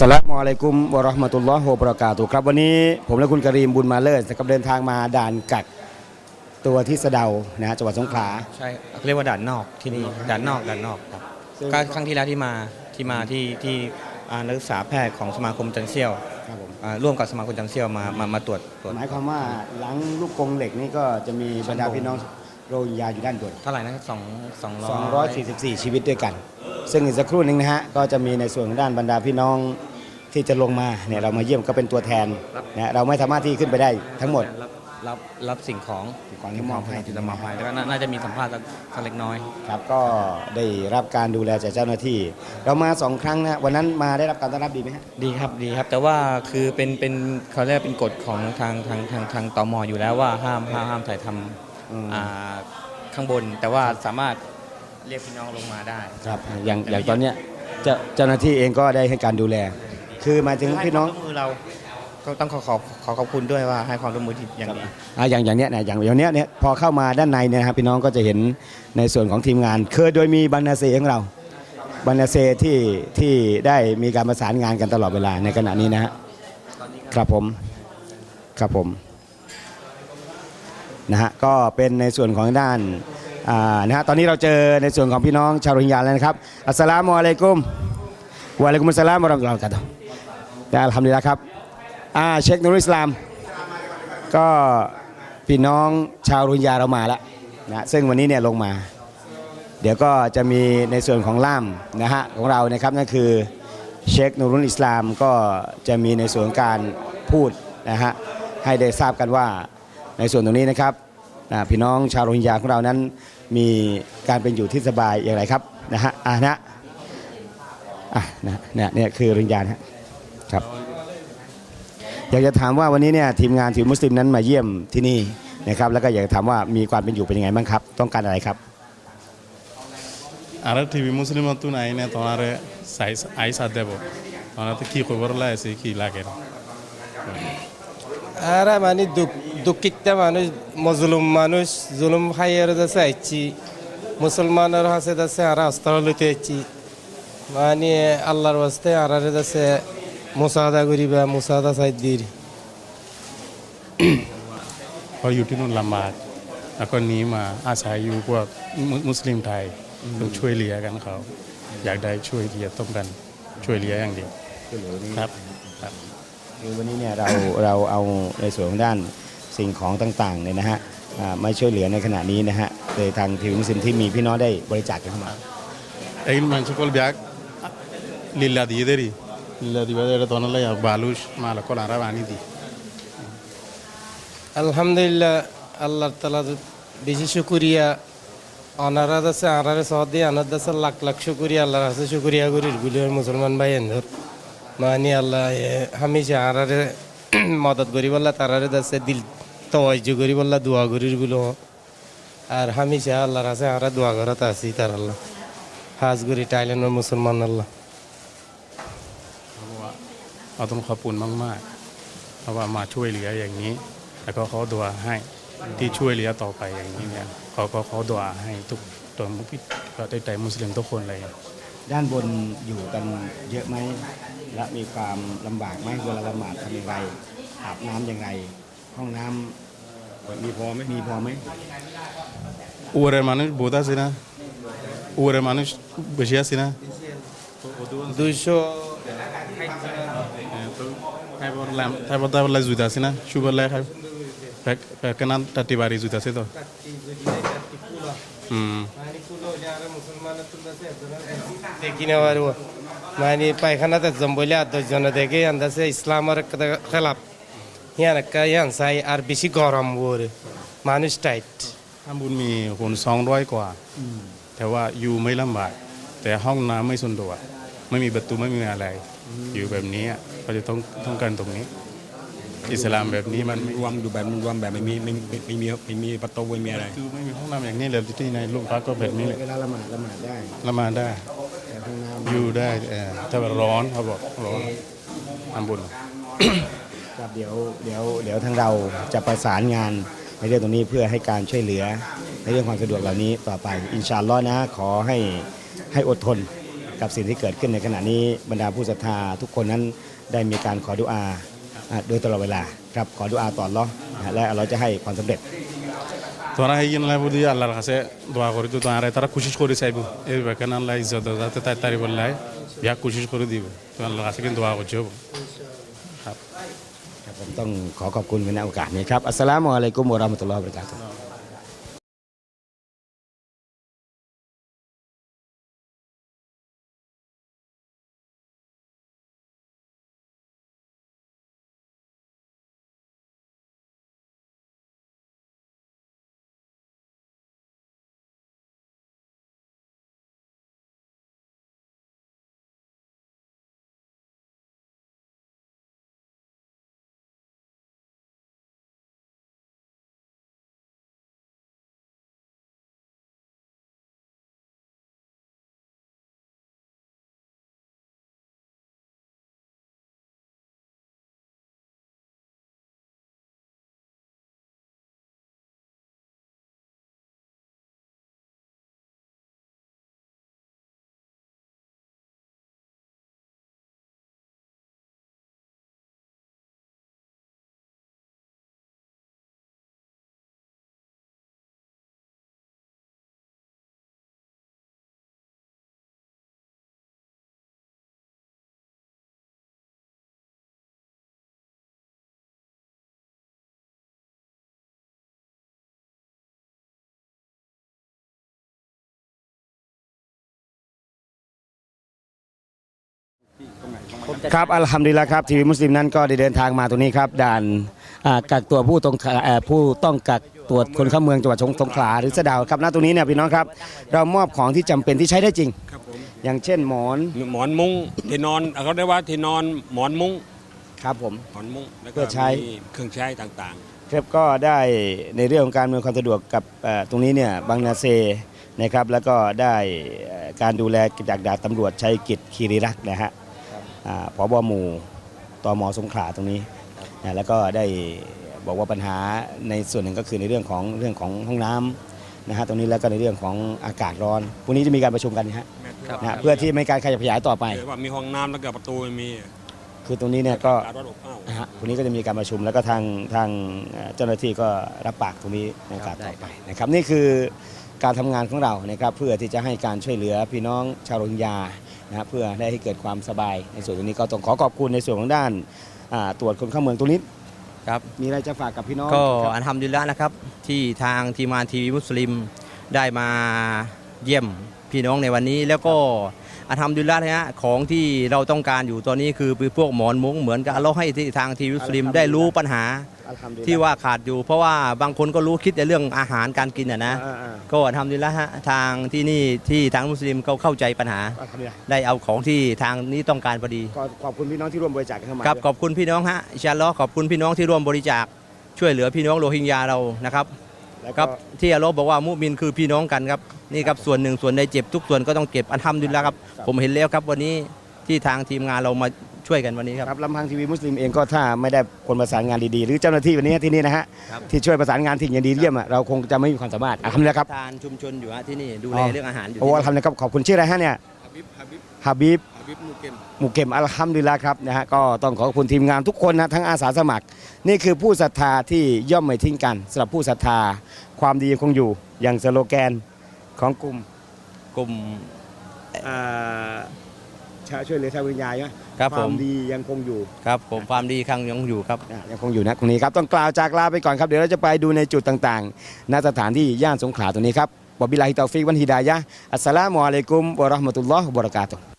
สสลามุอะลัยกุมวะเราะห์มะตุลลอฮ์วะบะเราะกาตุฮ์ครับวันนี้ผมและคุณกรีมบุญมาเลิศนะครับเดินทางมาด่านกักตัวที่สะเดานะฮะจังหวัดสงขลา ใช่เรียกว่าด่านนอกที่นี่ด่านนอกด่านนอกครับซึ่ง ก็ครั้งที่แล้วที่มาที่มาที่ที่อ่านักศึกษาแพทย์ของสมาคมจันเซียวครับผมอ่าร่วมกับสมาคมจันเซียวมามามาตรวจตรวจ หมายความว่าหลังลูกกรงเหล็กนี่ก็จะมีบรรดาพี่น้องโรฮิงญาอยู่ด้านบน เท่าไหร่นะสองสองร้อย 244 ชีวิตด้วยกัน ซึ่งอีกสักครู่หนึ่งนะฮะ ก็จะมีในส่วนของด้านบรรดาพี่น้อง ที่จะลงมาเนี่ยเรามาเยี่ยมก็เป็นตัวแทนนะเราไม่สามารถที่ขึ้นไปได้ทั้งหมด รับรับรับสิ่งของสิ่งของที่มอบให้ที่จะมอบให้แล้วก็น่าน่าจะมีสัมภาษณ์สักสักเล็กน้อยครับก็ได้รับการดูแลจากเจ้าหน้าที่ เรามาสองครั้งนะวันนั้นมาได้รับการต้อนรับดีไหมฮะดีครับดีครับ แต่ว่าคือเป็นเป็นเขาเรียกเป็นกฎของทางทางทางทางตมอยู่แล้วว่าห้ามห้ามห้ามถ่ายทอืมำอ่าข้างบน แต่ว่าสามารถเรียกพี่น้องลงมาได้ครับอย่างอย่างตอนเนี้ยเจ้าเจ้าหน้าที่เองก็ได้ให้การดูแล คือหมายถึงพี่น้อง ให้ความร่วมมือเราก็ต้องขอขอบขอขอบคุณด้วยว่าให้ความร่วมมือที่อย่างดี อะอย่างอย่างเนี้ยนะอย่างอย่างเนี้ยเนี่ยพอเข้ามาด้านในเนี่ยนะครับพี่น้องก็จะเห็นในส่วนของทีมงานเคยโดยมีบรรณาเซของเราบรรณาเซที่ที่ได้มีการประสานงานกันตลอดเวลาในขณะนี้นะฮะครับผมครับผมนะฮะก็เป็นในส่วนของด้านอ่านะฮะตอนนี้เราเจอในส่วนของพี่น้องชาวโรฮิงญาแล้วนะครับอัสสลามุอะลัยกุมวะอะลัยกุมุสสลามวะเราะมะตุลลอฮ์วะบะเราะกาตุฮ์ ได้อัลฮัมดุลิลละครับอ่าเช็คนุริสลาม ก็พี่น้องชาวโรุญญาเรามาแล้วนะซึ่งวันนี้เนี่ยลงมา เดี๋ยวก็จะมีในส่วนของล่ามนะฮะของเรานะครับนั่นคือเชคนูรุลอิสลามก็จะมีในส่วนการพูดนะฮะให้ได้ทราบกันว่าในส่วนตรงนี้นะครับอ่าพี่น้องชาวโรฮิงญาของเรานั้นมีการเป็นอยู่ที่สบายอย่างไรครับนะฮะอ่านะอะนะเนี่ยเนี่ยคือโรฮิงญานะฮะ ครับ อยากจะถามว่าวันนี้เนี่ยทีมงานทีมมุสลิมนั้นมาเยี่ยมที่นี่นะครับแล้วก็อยากจะถามว่ามีความเป็นอยู่เป็นยังไงบ้างครับ ต้องการอะไรครับ আর টিভি মুসলিম নতুন আইনে তোমার সাইজ আইসা দেব তোমার কি খবর লাইছে কি লাগে আরে মানে দুঃখ- দুঃখিত মানুষ মজলুম মানুষ জুলুম খাইয়ের যাচ্ছে আইছি মুসলমানের হাসে যাচ্ছে আর অস্ত্র লইতে আইছি মানে আল্লাহর বাস্তে আর যাচ্ছে মুসাদা করিবা মুসাদা সাইড দির พออยู่ที่นู่นลำบากแล้วก็หนีมาอาศัยอยู่พวกมุมุสลิมไทยต้องช่วยเหลือกันเขา อยากได้ช่วยเหลือต้องกันช่วยเหลืออย่างเดียวครับครับ คือวันนี้เนี่ยเราเราเอาในส่วนของด้านสิ่งของต่างๆเนี่ยนะฮะอ่ามาช่วยเหลือในขณะนี้นะฮะโดยทางทีมมุสลิมที่มีพี่น้องได้บริจาคกันเข้ามา এই মানুষকল ব্যাগ লীলা দিয়ে দেরি লীলা এটা তোমার বালুস আনি দি আলহামদুলিল্লাহ আল্লাহ তালা বেশি শুকুরিয়া। অনারা আছে, আনারে সহ দিয়ে আনার দাসে লাখ লাখ শুকুরিয়া, আল্লাহর কাছে শুকুরিয়া করি। গুলির মুসলমান ভাই এন্ধর মানে আল্লাহ হামিশা আনারে মদত করি বললা, তারারে দাসে দিল তওয়াজ্জু করি বললা, দোয়া করিরগুলো। আর হামিশা আল্লাহর কাছে আরা দোয়া করাতে আছি তার আল্লাহ। হাজ করি, টাইলেন্ডের মুসলমান আল্লাহ। เราต้องขอบคุณมากๆเพราะว่ามาช่วยเหลืออย่างนี้ แล้วก็เขาดัวให้ที่ช่วยเหลือต่อไปอย่างนี้เนี่ยเขาก็เขาดัวให้ทุกตัวมุสลิมก็ได้ใจมุสลิมทุกคนเลย ด้านบนอยู่กันเยอะไหมและมีความลำบากไหมเวลาละหมาดทำอย่างไรอาบน้ำอย่างไร ห้องน้ำมีพอไหมมีพอไหม উপরের মানুষ বোধ আছে না উপরের মানুষ বেশি আছে না দুইশো খাইবার খাইবার দাবার জুত আছে না সুগার লাই খাই কেনান তাঁতি বাড়ি জুত আছে তো হুম দেখি না পারব মানে পায়খানাতে জম বলে আর দশজন দেখে আন্দাজে ইসলামের খেলাপ ইয়ান একটা ইয়ান চাই আর বেশি গরম ওরে মানুষ টাইট ข้างบนมีคนสองร้อยกว่า แต่ว่าอยู่ไม่ลำบาก แต่ห้องน้ำไม่สะดวกไม่มีประตูไม่มีอะไร อยู่แบบนี้อะเขาจะต้องต้องการตรงนี้ อิสลามแบบนี้มันไม่รวมอยู่แบบรวมแบบไม่มีไม่ไม่ไม่มีไม่มีประตูไม่มีอะไรคือไม่มีห้องน้ำอย่างนี้เลยที่ในลูกพักก็แบบนี้เลยเวลาละหมาดละหมาดได้ละหมาดได้แต่ห้องน้อยู่ได้เออถ้าว่าร้อนเขาบอกร้อนทำบุญำครับเดี๋ยวเดี๋ยวเดี๋ยวทางเราจะประสานงานในเรื่องตรงนี้เพื่อให้การช่วยเหลือในเรื่องความสะดวกเหล่านี้ต่อไป อินชาอัลลอฮ์นะขอให้ให้อดทน กับสิ่งที่เกิดขึ้นในขณะนี้บรรดาผู้ศรัทธาทุกคนนั้นได้มีการขอดุอาโดยตลอดเวลาครับขอดุอาต่อรอและเราจะให้ความสำเร็จ تورا هين الله بودي الله رخصه دعا کری تو تان رای ترا کوشش کری سایب ای بکن الله عزت داد تا تاری بله یا کوشش کری دیو تو الله رخصه کن دعا کرد جو ครับผมต้องขอขอบคุณในโอกาสนี้ครับอัสสลามุอะลัยกุมุะรามะตุลลอฮ์บะเราะกาตุ ครับอัลฮัมดุลิลละครับทีวีมุสลิมนั้นก็ได้เดินทางมาตรงนี้ครับด่านอ่ากักตัวผู้ต้องเอ่อผู้ต้องกักตรวจคนเข้าเมืองจังหวัดสงขลาหรือสะเดาวครับณตรงนี้เนี่ยพี่น้องครับ เรามอบของที่จำเป็นที่ใช้ได้จริง ครับผมอย่างเช่นหมอนหมอนมุ้งที่นอนเขาเรียกว่าที่นอนหมอนมุ้งครับผม หมอนมุ้งแล้วเพื่ก็อใช้ มีเครื่องใช้ต่างครับก็ได้ในเรื่องของการอำนวยความสะดวกกับเอ่อตรงนี้เนี่ยบางนาเซนะครับแล้วก็ได้เอ่อการดูแลจากดาบตำรวจชัยกิจคีรีรักษ์นะฮะ อ่าผบหมู่ตมสงขลาตรงนี้นะแล้วก็ได้บอกว่าปัญหาในส่วนหนึ่งก็คือในเรื่องของเรื่องของห้องน้ำนะฮะตรงนี้แล้วก็ในเรื่องของอากาศร้อนพรุ่งนี้จะมีการประชุมกันนะฮะๆนะฮะเพื่อที่ไม่การขยับขยายต่อไปเออว่ามีห้องน้ำแล้วก็ประตูไม่มีคือตรงนี้เนี่ยก็การรถอบอ้าวนะฮะวันนี้ก็จะมีการประชุมแล้วก็ทางทางเอ่อเจ้าหน้าที่ก็รับปากตรงนี้ในโอกาสต่อไปนะครับนี่คือการทำงานของเรานะครับเพื่อที่จะให้การช่วยเหลือพี่น้องชาวโรฮิงญา นะฮะเพื่อได้ให้เกิดความสบายในส่วนตรงนี้ก็ต้องขอขอบคุณในส่วนของด้านอ่าตรวจคนเข้าเมืองตรงนี้ครับมีอะไรจะฝากกับพี่น้องก็ครับอันทำดุลิลละนะครับ ที่ทางทีมงานทีวีมุสลิมได้มาเยี่ยมพี่น้องในวันนี้ แล้วก็อันทำดุลิลละนะฮะของที่เราต้องการอยู่ตอนนี้คือพวกหมอนมุ้งเหมือนกับเราให้ที่ทางทีวีมุสลิมได้รู้ปัญหา อัลฮัมดุลิลลาห์ที่ว่าขาดอยู่ เพราะว่าบางคนก็รู้คิดในเรื่องอาหารการกินอะนะอ่าอ่าก็ทำดีแล้วฮะทางที่นี่ที่ทางมุสลิมเขาเข้าใจปัญหา อัลฮัมดุลิลลาห์ได้เอาของที่ทางนี้ต้องการพอดีขอขอบคุณพี่น้องที่ร่วมบริจาคกันเข้ามาครับด้วย ขอบคุณพี่น้องฮะอินชาอัลลอฮ์ขอบคุณพี่น้องที่ร่วมบริจาคช่วยเหลือพี่น้องโรฮิงญาเรานะครับแล้วคก็รับที่อัลลอฮ์บอกว่ามุมินคือพี่น้องกันครับนี่ครับส่วนหนึ่งส่วนใดเจ็บทุกส่วนก็ต้องเก็บอันทำดุลิลละครับ ผมเห็นแล้วครับวันนี้ที่ทางทีมงานเรามา ช่วยกันวันนี้ครับ ครับลำพังทีวีมุสลิมเองก็ถ้าไม่ได้คนประสานงานดีๆ หรือเจ้าหน้าที่วันนี้ที่นี่นะฮะครับที่ช่วยประสานงานที่อย่างดีเยี่ยมอะเราคงจะไม่มีความสามารถอัลฮัมดุลิลลาห์ครับ ทานชุมชนอยู่ฮะที่นี่ดูแลเรื่องอาหารอยู่โอ้ที่อัลฮัมดุลิลลาห์ครับขอบคุณชื่ออะไรฮะเนี่ยฮับบิบหมูเก็มอัลฮัมดุลิลลาห์ครับนะฮะก็ต้องขอบคุณทีมงานทุกคนนะทั้งอาสาสมัคร นี่คือผู้ศรัทธาที่ย่อมไม่ทิ้งกันสำหรับผู้ศรัทธาความดีคงอยู่อย่างสโลแกนของกลุ่มกลุ่มอ่า ชาช่วยเหลือชาววิญญาณใช่ไหมครับคผวามมดียังคงอยู่ครับผมความดีครั้งยังอยู่ครับ อะยังคงอยู่นะตรงนี้ครับต้องกล่าวจากลาไปก่อนครับเดี๋ยวเราจะไปดูในจุดต่างๆณสถานที่ย่านสงขลาตรงนี้ครับบอบิลลาฮิตาฟิกวันฮิดายะฮ์อัสสลามุอะลัยกุมวะเราะห์มะตุลลอฮ์วะบะเราะกาตุฮ์